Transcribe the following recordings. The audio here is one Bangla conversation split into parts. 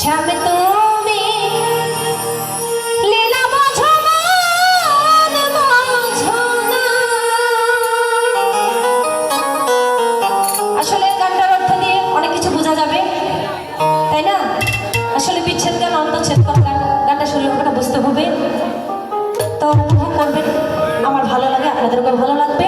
শ্যামে আসলে অনেক কিছু বোঝা যাবে, তাই না? আসলে বিচ্ছেদ গানটা বুঝতে হবে। তো অনুভব করবেন, আমার ভালো লাগে, আপনাদেরকেও ভালো লাগবে।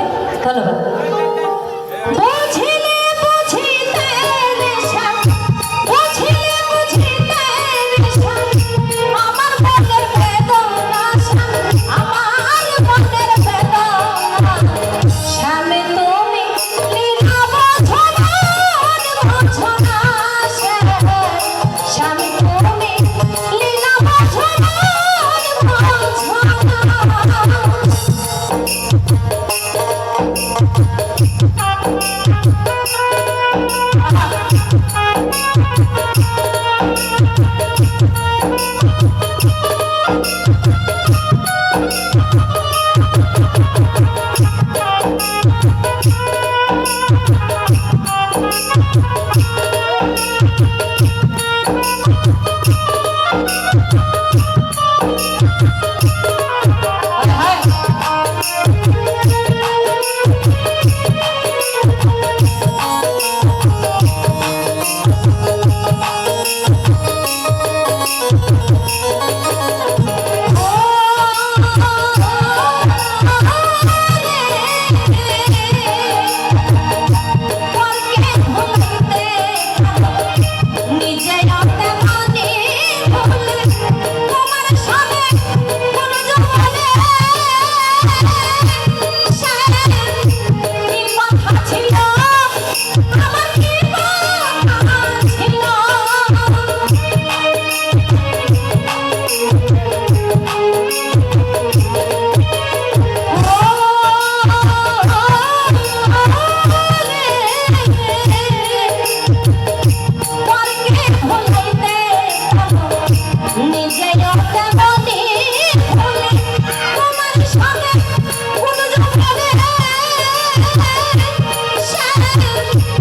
Thank you.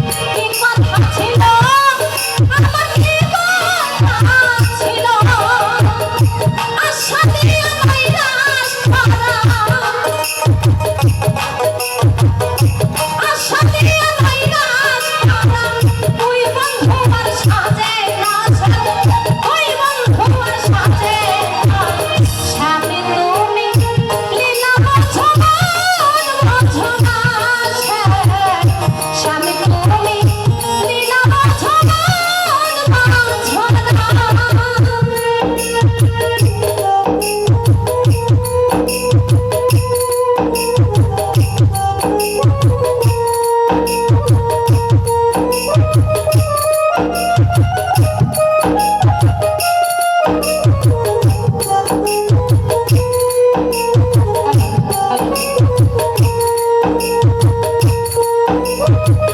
Thank you.